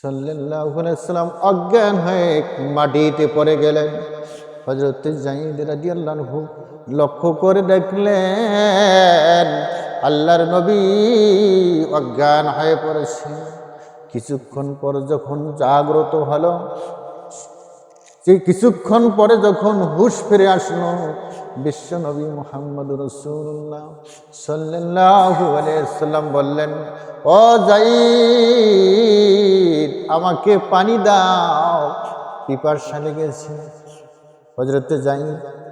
সাল্লাম অজ্ঞান হয়ে মাটিতে পড়ে গেলেন। হজরত লক্ষ্য করে দেখলেন, আল্লাহর নবী অজ্ঞান হয়ে পড়েছে। কিছুক্ষণ পর যখন জাগ্রত হলো সেই কিছুক্ষণ পরে যখন হুশ ফিরে আসলো, বিশ্ব নবী মোহাম্মদ রসুল্লাহ আলাইহি সাল্লাম বললেন, ও জাইদ আমাকে পানি দাও। পিপাসা লেগেছে হজরতে যাই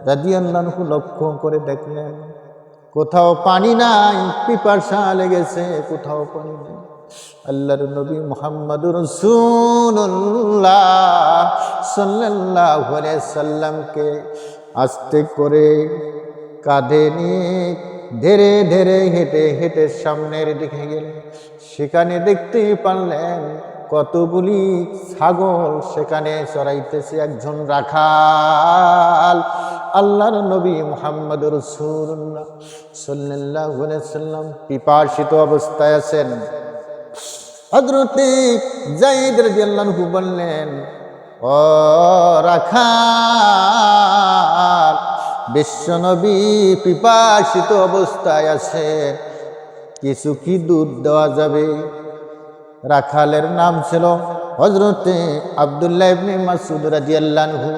রাদিয়াল্লাহু লক্ষ্য করে দেখলেন, কোথাও পানি নাই পিপাসা লেগেছে কোথাও পানি নেই। আল্লাহর নবী মোহাম্মদুর রসুল্লাহ সাল্লামকে আস্তে করে কাঁধে নিয়ে ধীরে ধীরে হেঁটে হেঁটে সামনের দিকে গেলেন। সেখানে দেখতেই পারলেন কতগুলি ছাগল সেখানে চড়াইতেছে একজন রাখাল। আল্লাহর নবী মোহাম্মদ রসুল্লাহ আলাইহি সাল্লাম অবস্থায় আছেন। হজরতে বললেন, ও রাখাল বিশ্বনবী পিপাসিত অবস্থায় আছে কিছু কি দুধ দেওয়া যাবে? রাখালের নাম ছিল হজরতে আবদুল্লাহ ইবনে মাসুদ রাদিয়াল্লাহু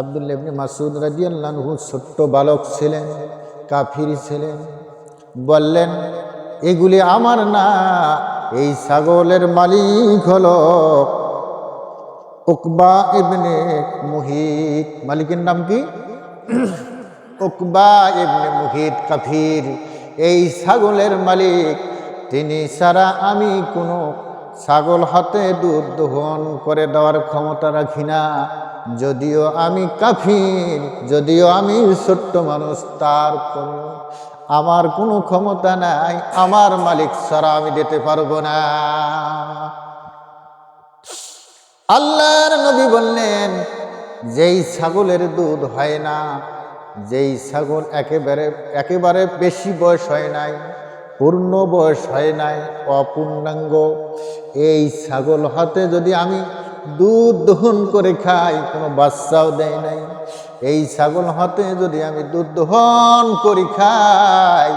আবদুল্লাহ ইবনে মাসুদ রাদিয়াল্লাহু ছোট্ট বালক ছিলেন, কাফির ছিলেন। বললেন, এগুলি আমার না, এই ছাগলের মালিক হলো উকবা ইবনে মুহিত। মালিকের নাম কি? উকবা ইবনে মুহিত, কাফির। এই ছাগলের মালিক তিনি ছাড়া আমি কোনো ছাগল হাতে দুধ দোহন করে দেওয়ার ক্ষমতা রাখি না। যদিও আমি কাফির, যদিও আমি ছোট্ট মানুষ তারপর আমার কোনো ক্ষমতা নাই। আমার মালিক ছাড়া আমি দিতে পারব না। আল্লাহর নবী বললেন, যেই ছাগলের দুধ হয় না, যেই ছাগল একেবারে একেবারে বেশি বয়স হয় নাই পূর্ণ বয়স হয় নাই, অপূর্ণাঙ্গ। এই ছাগল হাতে যদি আমি দুধ দহন করে খাই, কোনো বাচ্চাও দেয় নাই। এই ছাগল হাতে যদি আমি দুধ দহন করি খাই,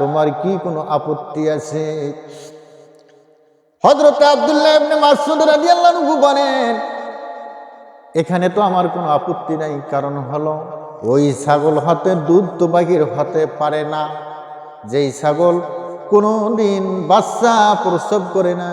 তোমার কি কোনো আপত্তি আছে? হজরত আবদুল্লাহ বলেন, এখানে তো আমার কোনো আপত্তি নাই। কারণ হলো, ওই ছাগল হাতে দুধ তো বাকির হতে পারে না। যেই ছাগল কোনো দিন বাচ্চা প্রসব করে না